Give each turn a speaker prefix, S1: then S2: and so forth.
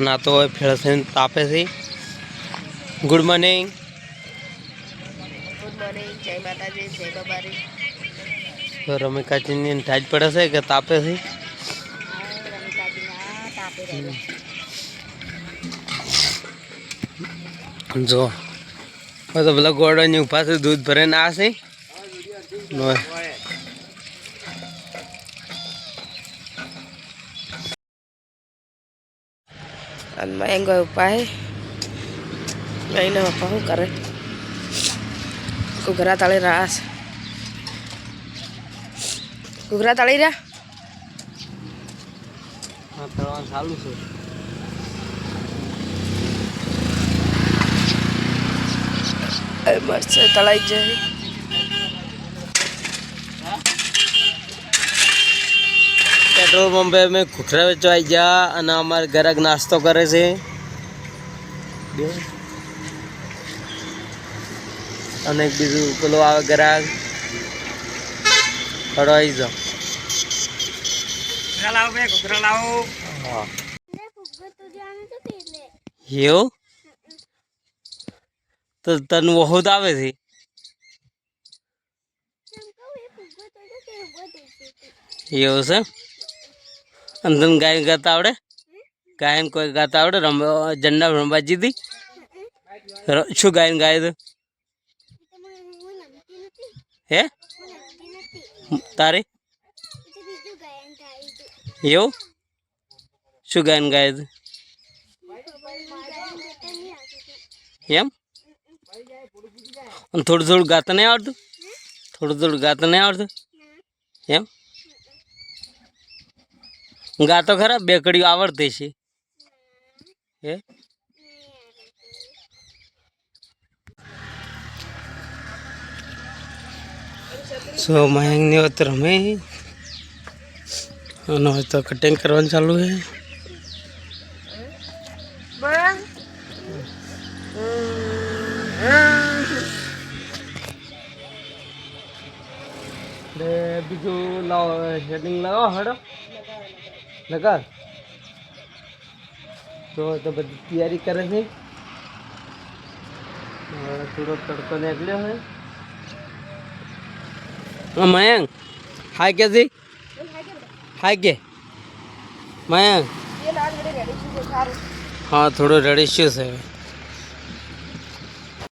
S1: નાતો હોય ફેળ તાપે છે. ગુડ મોર્નિંગ
S2: ગુડ મોર્નિંગ જય માતાજી જય બાબારી.
S1: તો રમિકાચીની ઠાજ પડે છે કે તાપે છે? જો તો પેલા ગોળવાની ઊભા છે દૂધ ભરીને આ છે. Ang
S2: maenggoy pa eh. Ngayon na mapahukar eh. Ya, Kugara tali raas. Kugara tali dah.
S1: Nah, Matawang halus eh.
S2: Ay, mas, talay dyan.
S1: Petrol પંપે અમે ખુખરા વેચવા આવી ગયા અને અમારે ગ્રાહક નાસ્તો કરે છે. અને બીજું પેલો આવે ગ્રાહક હડો આવી જાઓ. એવું? તો તને બહુ આવે છે. એવું છે? અને તને ગાયન ગાતા આવડે? ગાયન કોઈ ગાતા આવડે? રમવા, ઝંડા રમવા જીધી ર- શું ગાયન ગાય તો? હે? તારે? એવું? શું ગાયન ગાય એમ? થોડું થોડું ગાતા નહીં આવડતું? થોડું થોડું ગાતા નહીં આવડતું? એમ? ગાતો ખરા બેકડીઓ આવડતી છે. હે? સો મયંકની વાત રમે? અને હવે તો કટિંગ કરવાનું ચાલુ છે. બીજું લાવો હેડિંગ લાવો હડો. લગાવ તો તો બધી તૈયારી કરે છે હવે થોડો તડકો નીકળ્યો છે હા મયંક હાય કે જી હાય કે મયંક હા થોડું રેડી શું છે